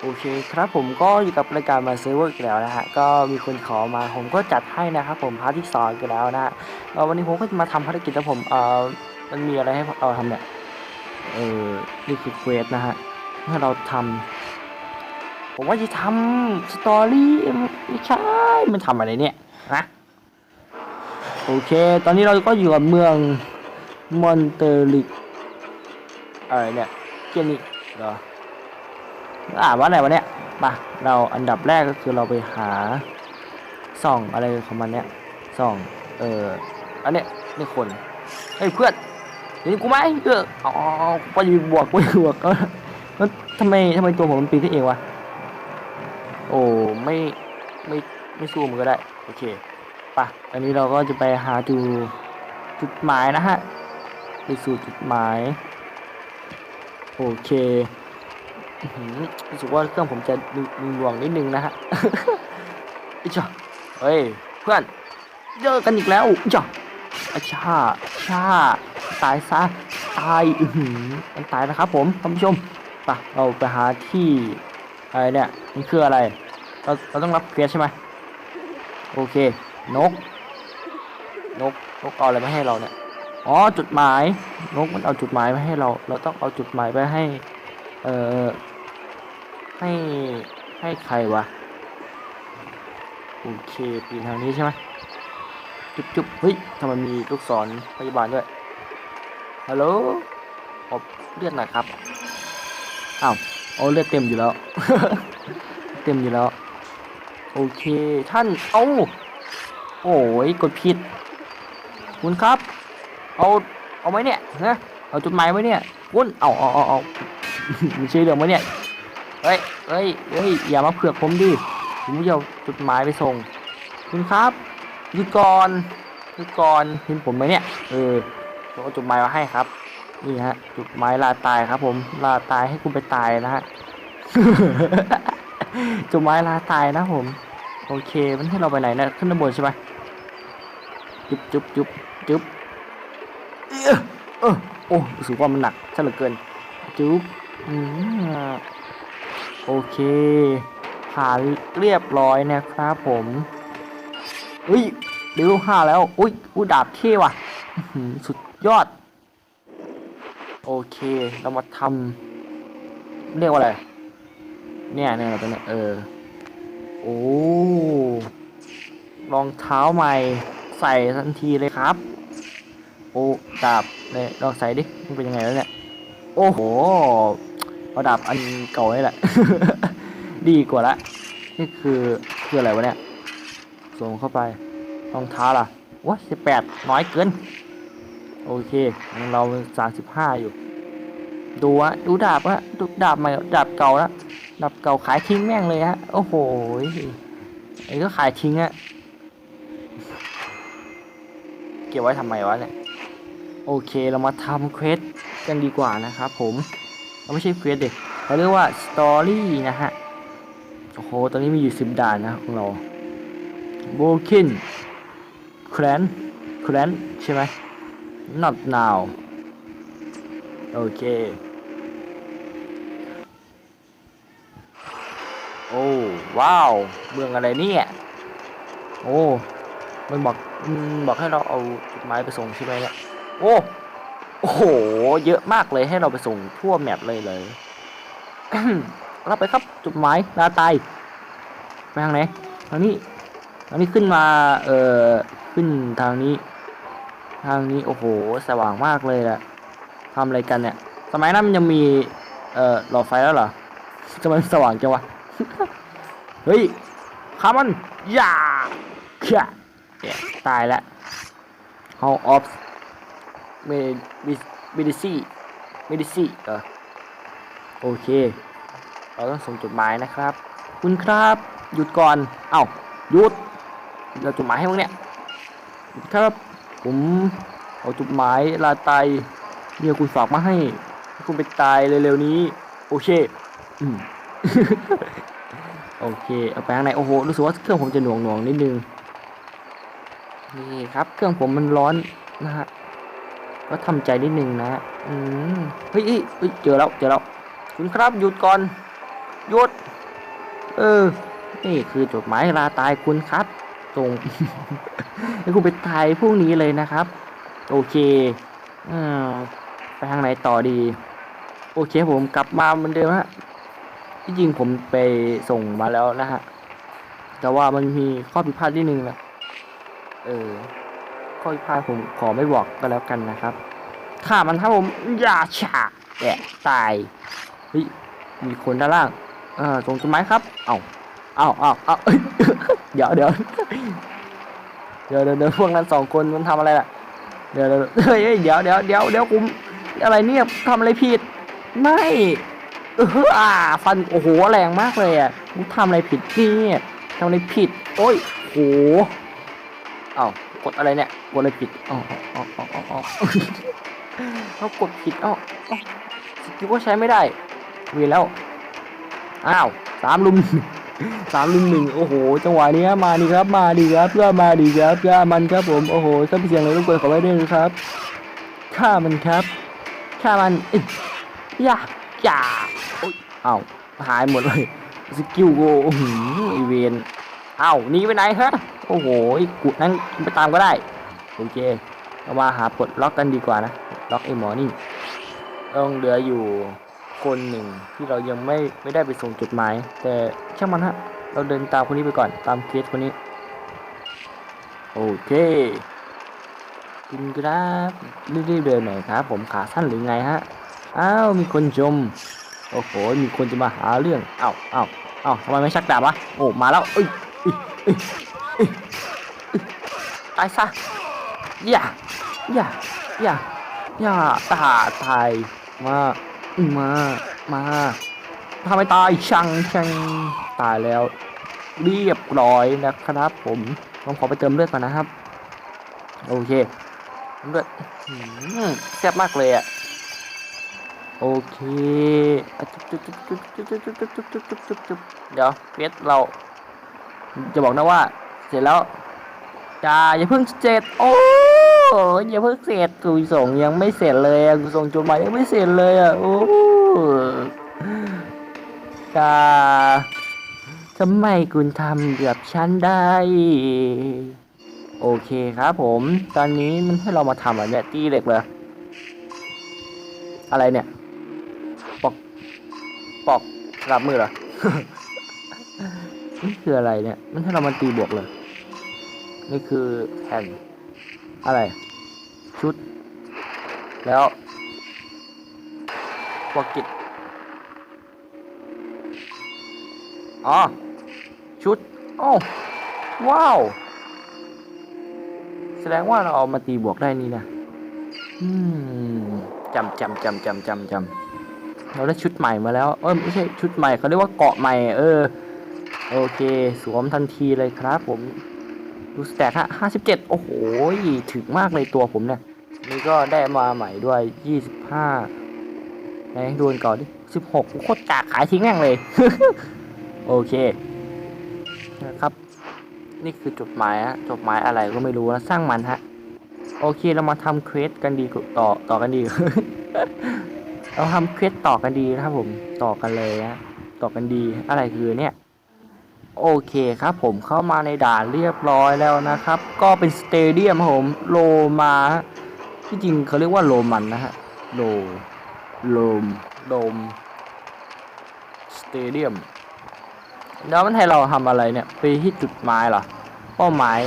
โอเคครับผมก็อยู่กับรายการมาเซิร์ฟเวอร์อีกแล้วนะฮะก็มีคนขอมาผมก็จัดให้นะครับผมพาร์ทที่สองกันแล้วนะฮะวันนี้ผมก็จะมาทำภารกิจแล้วผมเอ่อมันมีอะไรให้เราทำเนี่ยเออนี่คือเควสนะฮะให้เราทำผมว่าจะทำสตอรี่ไม่ใช่มันทำอะไรเนี่ยนะโอเค ตอนนี้เราก็อยู่กับเมืองมอนเตอริกอะไรเนี่ยเจนิกเหรอ อ่านว่าอะไรวะเนี่ยมาเราอันดับแรกก็คือเราไปหาส่องอะไรของมันเนี่ยส่องเอออันเนี้ยนี่คนเฮ้ยเพื่อนเห็นกูไหมเอออ๋อไปบวกไปบวกก็มันทำไมทำไมตัวผมมันปีนขึ้นเองวะโอ้ไม่ไม่ไม่สู้มันก็ได้โอเคปะอันนี้เราก็จะไปหาดูจุดหมายนะฮะไปสู่จุดหมายโอเค รู้สึกว่าเครื่องผมจะหน่วงนิดนึงนะฮะอิจ้ะเฮ้ย เพื่อนเจอกันอีกแล้วอิจ้ะอาชาชา ตายซะ ตาย อือหือมันตายนะครับผมท่านผู้ชมไปเราไปหาที่อะไรเนี่ยมันคืออะไร เราเราต้องรับเควสใช่ไหมโอเค นก นก นกเอาอะไรมาให้เราเนี่ย อ๋อ จุดหมาย นกมันเอาจุดหมายมาให้เรา เราต้องเอาจุดหมายไปให้ เอ่อ ให้ให้ใครวะ โอเคปีนทางนี้ใช่ไหมจุ๊บจุ๊บเฮ้ยทำไมมีลูกศรพยาบาลด้วย ฮัลโหลขอเลือดหน่อยครับ อ้าวเอาเลือดเต็มอยู่แล้ว เต็มอยู่แล้ว โอเคท่าน เอาโอ้ยกดผิด คุณครับ เอาเอาไหมเนี่ยนะเอาจุดหมายไหมเนี่ยคุณเอาเอาเอาเอาไม่ใช่เรื่องไหมเนี่ย เฮ้ยเฮ้ยเฮ้ย อย่ามาเผือกผมดิ ผมจะเอาจดหมายไปส่ง คุณครับหยุดก่อนหยุดก่อนเห็นผมไหมเนี่ย เออผมเอาจดหมายมาให้ครับ นี่ฮะจดหมายลาตายครับ ผม ลาตายให้คุณไปตายนะฮะจดหมายลาตายนะผม โอเค มันให้เราไปไหนนะ ขึ้นด้านบนใช่ไหมจุ๊บจุ๊บจุ๊บจุ๊บเออเออโอ้รู้สึกว่ามันหนักซะเหลือเกิน จุ๊บอืม โอเคผ่านเรียบร้อยนะครับผมอุ้ยเร็วห้าแล้ว อุ้ยอุ้ยดาบเท่ว่ะ สุดยอด โอเค เรามาทำเรียกว่าอะไร เนี่ยเนี่ยตัวเนี้ยเออ โอ้รองเท้าใหม่ใส่ทันทีเลยครับ โอ้ดาบเนี่ยลองใส่ดิ มันเป็นยังไงแล้วเนี่ย โอ้โห เอาดาบอันเก่านี่แหละ ดีกว่าละ นี่คือคืออะไรวะเนี่ยสวมเข้าไปรองเท้าล่ะว้าสิบแปดน้อยเกิน โอเคยังเราสามสิบห้าอยู่ ดูวะดูดาบวะดูดาบใหม่ดาบเก่าละดาบเก่าขายทิ้งแม่งเลยฮะ โอ้โหไอ้ก็ขายทิ้งอะเก็บไว้ทำไมวะเนี่ย โอเคเรามาทำเควสกันดีกว่านะครับผม ไม่ใช่เควสเด็กเขาเรียกว่าสตอรี่นะฮะ โอ้โห ตอนนี้มีอยู่สิบด่านนะของเราโบคินแคลนแคลนใช่ไหม not now โอเค โอ้ ว้าว เมืองอะไรเนี่ย โอ้ มันบอก มันบอกให้เราเอาจดหมายไปส่งใช่ไหมเนี่ย โอ้ โอ้โห เยอะมากเลยให้เราไปส่งทั่วแมปเลยเลยรับไปครับจุดหมายลาตายไปทางไหนทางนี้ทางนี้ขึ้นมาเอ่อขึ้นทางนี้ ทางนี้โอ้โหสว่างมากเลยอะทำอะไรกันเนี่ย สมัยนั้นมันยังมีเอ่อหลอดไฟแล้วเหรอทำไมสว่างจังวะเฮ้ยขามันอย่าเขี่ยเนี่ยตายแล้ว How of เมดิเมดิซี่เมดิซี่เออโอเค เราต้องส่งจดหมายนะครับ คุณครับหยุดก่อน เอ้าหยุด เราจดหมายให้มึงเนี่ยครับผมเอาจดหมายลาตายเนี่ยคุณฝากมาให้ให้คุณไปตายเร็วๆนี้ โอเคอืมโอเคเอาไปข้างในโอ้โหรู้สึกว่าเครื่องผมจะหน่วงหน่วงๆนิดนึงนี่ครับ เครื่องผมมันร้อนนะฮะ ก็ทำใจนิดนึงนะฮะอืมเฮ้ยเฮ้ยเจอแล้วเจอแล้วคุณครับหยุดก่อนหยุดเออ นี่คือจดหมายลาตายคุณครับตรงให้คุณไปตายพรุ่งนี้เลยนะครับ โอเคอืมไปทางไหนต่อดี โอเคผมกลับมาเหมือนเดิมฮะที่จริงผมไปส่งมาแล้วนะฮะแต่ว่ามันมีข้อผิดพลาดนิดนึงนะเออ ข้อผิดพลาดผมขอไม่บอกก็แล้วกันนะครับฆ่ามันครับผมอย่าฉาแกะตายเฮ้ยมีคนด้านล่างเออตรงต้นไม้ครับ เอาเอาเอาเอาเอ้ยเดี๋ยวเดี๋ยวเดี๋ยวเดี๋ยวเดี๋ยวพวกนั้นสองคนมันทำอะไรล่ะ เดี๋ยวเดี๋ยวเฮ้ยเฮ้ยเดี๋ยวเดี๋ยวเดี๋ยวเดี๋ยวผมอะไรเนี่ยทำอะไรผิด ไม่เอออ่าฟันโอ้โหแรงมากเลยอะกูทำอะไรผิดเนี่ยทำอะไรผิด โอ้ยโหเอ้า กดอะไรเนี่ยกดอะไรผิดอ๋ออ๋ออ๋ออ๋ออ๋อเขากดผิดอ๋อสกิลก็ใช้ไม่ได้เวียนแล้วอ้าวสามลุมสามลุมหนึ่งโอ้โห จังหวะนี้มาดีครับ มาดีครับเพื่อมาดีครับเพื่อมันครับผมโอ้โหถ้าเป็นเสียงอะไรรบกวนขอไว้ด้วยนะครับฆ่ามันครับฆ่ามันอย่าอย่าโอ้ยอ้าวหายหมดเลยสกิลโกอ้โหอีเวน เอ้าหนีไปไหนฮะโอ้โหกุดนั้นไปตามก็ได้โอเคเรามาหาปลดล็อกกันดีกว่านะล็อกไอ้หมอนี่ต้องเหลืออยู่คนหนึ่งที่เรายังไม่ไม่ได้ไปส่งจดหมาย แต่ช่างมันฮะเราเดินตามคนนี้ไปก่อนตามเคสคนนี้ โอเคคุณครับรีบๆเดินหน่อยครับ ผมขาสั้นหรือไงฮะอ้าวมีคนชมโอ้โหมีคนจะมาหาเรื่องอ้าวอ้าวอ้าวทำไมไม่ชักดาบวะโอ้มาแล้วเอ้ย ตายซะอย่าอย่าอย่าอย่าตาตายมา มา มาทำไมตายชังชังตายแล้ว เรียบร้อยนะครับ ผมต้องขอไปเติมเลือดก่อนนะครับ โอเคเลือดเซ็บมากเลยอะโอเค เดี๋ยวเวทเรา จะบอกนะว่า เสร็จแล้วจ้าอย่าเพิ่งเสร็จโอ้อย่าเพิ่งเสร็จกูส่งยังไม่เสร็จเลยกูส่งจดหมายยังไม่เสร็จเลยอะโอ้จ้าทำไมคุณทำกับฉันได้ โอเคครับผม ตอนนี้มันให้เรามาทำอะไรเนี่ยตีเหล็กเลยอะไรเนี่ย ปอก ปอกสลับมือเหรอ นี่คืออะไรเนี่ยมันให้เรามาตีบวกเลย นี่คือแผ่นอะไร ชุด แล้วปกกิจอ๋อ ชุดโอ้ว้าว แสดงว่าเราเอามาตีบวกได้นี่นะอืมจำจำจำจำจำจำเราได้ชุดใหม่มาแล้ว เออไม่ใช่ชุดใหม่เขาเรียกว่าเกาะใหม่ เออ โอเค สวมทันทีเลยครับผม ดูสแตทฮะห้าสิบเจ็ดโอ้โห ถึงมากเลยตัวผมเนี่ย นี่ก็ได้มาใหม่ด้วยยี่สิบห้าไหนดูนก่อนดิสิบหกโคตรกากขายทิ้งแม่งเลย โอเค นะครับ นี่คือจดหมายฮะ จดหมายอะไรก็ไม่รู้นะ สร้างมันฮะ โอเค เรามาทำเควสกันดีต่อต่อกันดี เราทำเควสต่อกันดีนะครับผม ต่อกันเลยฮะ ต่อกันดี อะไรคือเนี่ย โอเคครับผมเข้ามาในด่านเรียบร้อยแล้วนะครับ ก็เป็นสเตเดียมครับผมโลมาที่จริงเขาเรียกว่าโลมันนะฮะโลโลมโลมสเตเดียมแล้วมันให้เราทำอะไรเนี่ยไปที่จุดหมายเหรอเป้าหมาย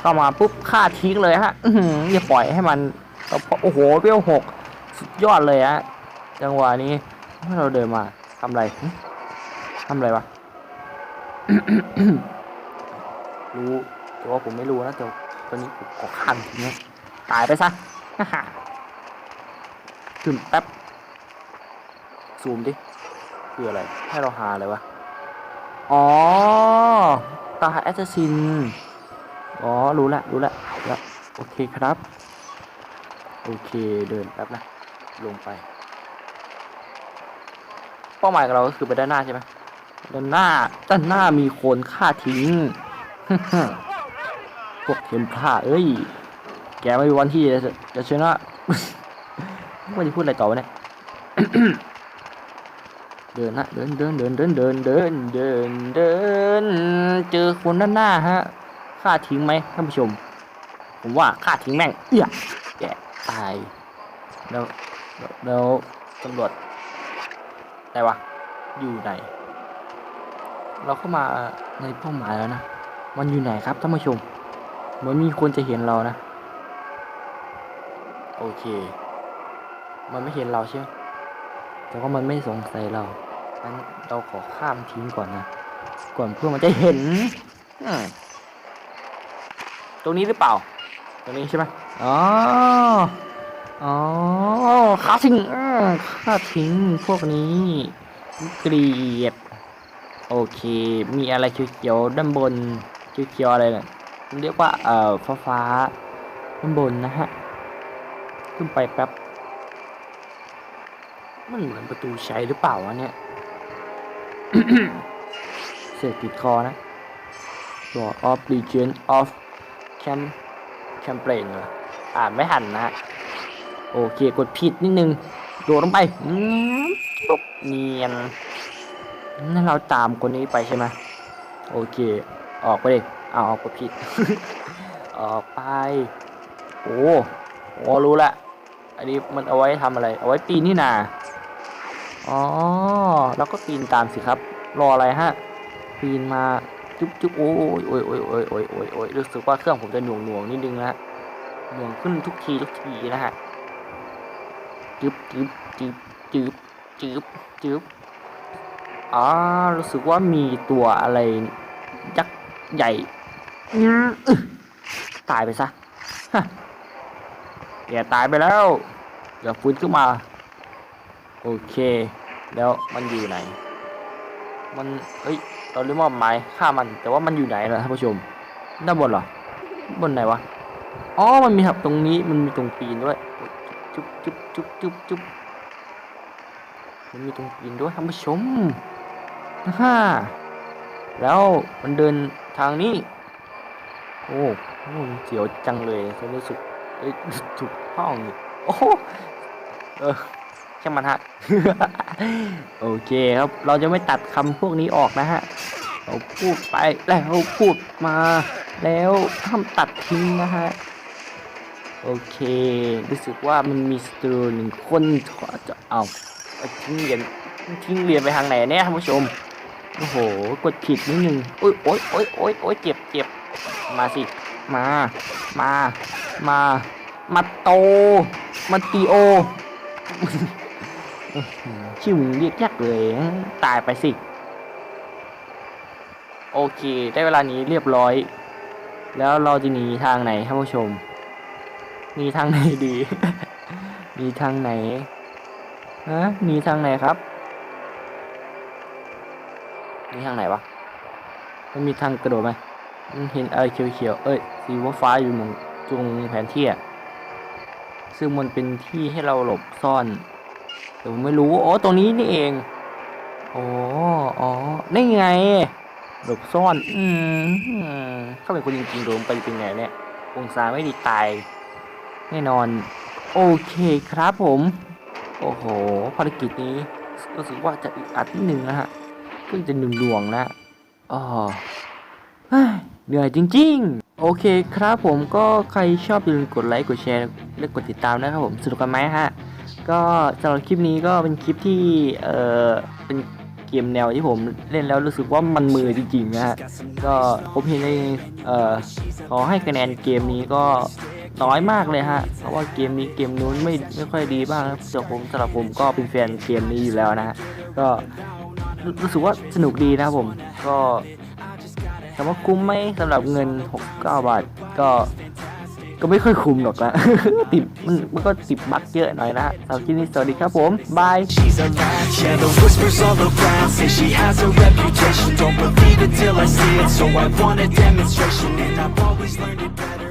เข้ามาปุ๊บฆ่าทิ้งเลยฮะอือย่าปล่อยให้มันโอ้โหเปี้ยวหกสุดยอดเลยฮะจังหวะนี้เมื่อเราเดินมาทำอะไรทำอะไรวะ รู้แต่ว่าผมไม่รู้นะแต่ตอนนี้ผมขอข้ามทีนี้ตายไปซะถึงแป๊บ ซูมดิ คืออะไร ให้เราหาอะไรวะ อ๋อ ตาแอสซิน อ๋อ รู้ละ รู้ละแล้วโอเคครับ โอเค เดินแป๊บนะ ลงไป เป้าหมายของเราก็คือไปด้านหน้าใช่ไหม ด้านหน้าด้านหน้ามีโคนฆ่าทิ้ง พวกเทมพลาเอ้ย แกไม่มีวันที่จะจะชนะไม่ว่าจะพูดอะไรต่อวะเนี่ยเดินนะเดินเดินเดินเดินเดินเดินเดินเดิน เจอคนด้านหน้าฮะฆ่าทิ้งไหมท่านผู้ชม ผมว่าฆ่าทิ้งแม่งเอื้อแกตายแล้วแล้วตำรวจไหนวะอยู่ไหน เราเข้ามาในเป้าหมายแล้วนะ มันอยู่ไหนครับท่านผู้ชม เหมือนมีคนจะเห็นเรานะ โอเค มันไม่เห็นเราใช่ไหมแต่ว่ามันไม่สงสัยเรางั้นเราขอข้ามทิ้งก่อนนะ ก่อนเพื่อมันจะเห็น ตรงนี้หรือเปล่า ตรงนี้ใช่ไหมอ๋อ อ๋อข้าทิ้งอ่าข้าทิ้งพวกนี้เกลียด โอเค มีอะไรเขียวๆด้านบนเขียวๆอะไรเนี่ยเรียกว่าเอ่อฟ้าฟ้าๆด้านบนนะฮะ ขึ้นไปแป๊บ มันเหมือนประตูใช้หรือเปล่าวะเนี่ย เสียติดคอนะ Door of Legion of camp Campaign เหรออ่านไม่หันนะ โอเค กดผิดนิดนึง โดดลงไปเนียน นั่นเราตามคนนี้ไปใช่ไหมโอเค ออกไปเลยเอาออกกดผิด ออกไป โอ้โอ้รู้ละอันนี้มันเอาไว้ทำอะไร เอาไว้ปีนนี่นาอ๋อแล้วก็ปีนตามสิครับ รออะไรฮะ ปีนมาจุ๊บจุ๊บโอ้ยโอ้ยโอ้ยโอ้ยโอ้ยโอ้ยโอ้ยรู้สึกว่าเครื่องผมจะหน่วงหน่วงนิดนึงนะฮะหน่วงขึ้นทุกทีทุกทีนะฮะจึ๊บจึ๊บจึ๊บจึ๊บจึ๊บจึ๊บ อ๋อรู้สึกว่ามีตัวอะไร ยักษ์ใหญ่ตายไปซะฮะแกตายไปแล้วอย่าฟื้นขึ้นมา โอเค แล้วมันอยู่ไหน มันเฮ้ยเราเรียกว่าไม้ฆ่ามันแต่ว่ามันอยู่ไหนล่ะท่านผู้ชมด้านบนเหรอ บนไหนวะอ๋อ มันมีครับตรงนี้มันมีตรงปีนด้วย จุ๊บจุ๊บจุ๊บจุ๊บจุ๊บมันมีตรงปีนด้วยท่านผู้ชม ฮ่าแล้วมันเดินทางนี้ โอ้โหเสียวจังเลยฉันรู้สึกเอ้ยถูกห้องนี่โอ้โหเออช่างมันฮะโอเคครับ เราจะไม่ตัดคำพวกนี้ออกนะฮะ เราพูดไปแล้วพูดมา แล้วห้ามตัดทิ้งนะฮะ โอเค รู้สึกว่ามันมีสตูหนึ่งคนจะเอาทิ้งเรียญทิ้งเรียญไปทางไหนเนี่ยท่านผู้ชม โอ้โห กดผิดนิดนึงโอ้ยโอ้ยโอ้ยโอ้ยโอ้ยเจ็บเจ็บมาสิ มา มา มา มาโต มาตีโอ ชื่อมึงเรียกยากเลย ตายไปสิ โอเค ได้เวลานี้เรียบร้อย แล้วเราจะหนีทางไหนท่านผู้ชมหนีทางไหนดีหนีทางไหน ฮะหนีทางไหนครับ นีทางไหนวะ มันมีทางกระโดดไหมมันเห็นอะไรเขียวๆ เอ้ย สีฟ้าอยู่ตรงตรงแผนที่อะซึ่งมันเป็นที่ให้เราหลบซ่อน แต่ผมไม่รู้อ๋อตรงนี้นี่เอง โอ๋ออ๋อนี่ไง หลบซ่อน อืมถ้าเป็นคนจริงๆโดนไปเป็นไงเนี่ย องศาไม่ดีตาย แน่นอน โอเคครับผม โอ้โห ภารกิจนี้รู้สึกว่าจะอึดอัดนิดนึงนะฮะ เพิ่งจะหนึ่งดวงนะอ๋อเหนื่อยจริง ๆ โอเคครับผมก็ใครชอบอย่าลืมกดไลค์กดแชร์และกดติดตามนะครับผมสนุกกันไหมฮะ ก็สำหรับคลิปนี้ก็เป็นคลิปที่เออเป็นเกมแนวที่ผมเล่นแล้วรู้สึกว่ามันมือจริงๆนะฮะก็ผมเห็นในเอ่อขอให้คะแนนเกมนี้ก็น้อยมากเลยฮะ เพราะว่าเกมนี้เกมนู้นไม่ไม่ค่อยดีบ้างนะสำหรับผมสำหรับผมก็เป็นแฟนเกมนี้อยู่แล้วนะฮะ ก็ รู้รู้สึกว่าสนุกดีนะครับผม ก็ถามว่าคุ้มไหมสำหรับเงิน 69 บาท ก็ก็ไม่ค่อยคุ้มหรอกนะ ติดมันมันก็ติดบั๊กเยอะหน่อยนะฮะสำหรับคลิปนี้สวัสดีครับผม บาย She's a latch, yeah, the whispers all around say she has a reputation. Don't believe it till I see it, so I want a demonstration. And I've always learned it better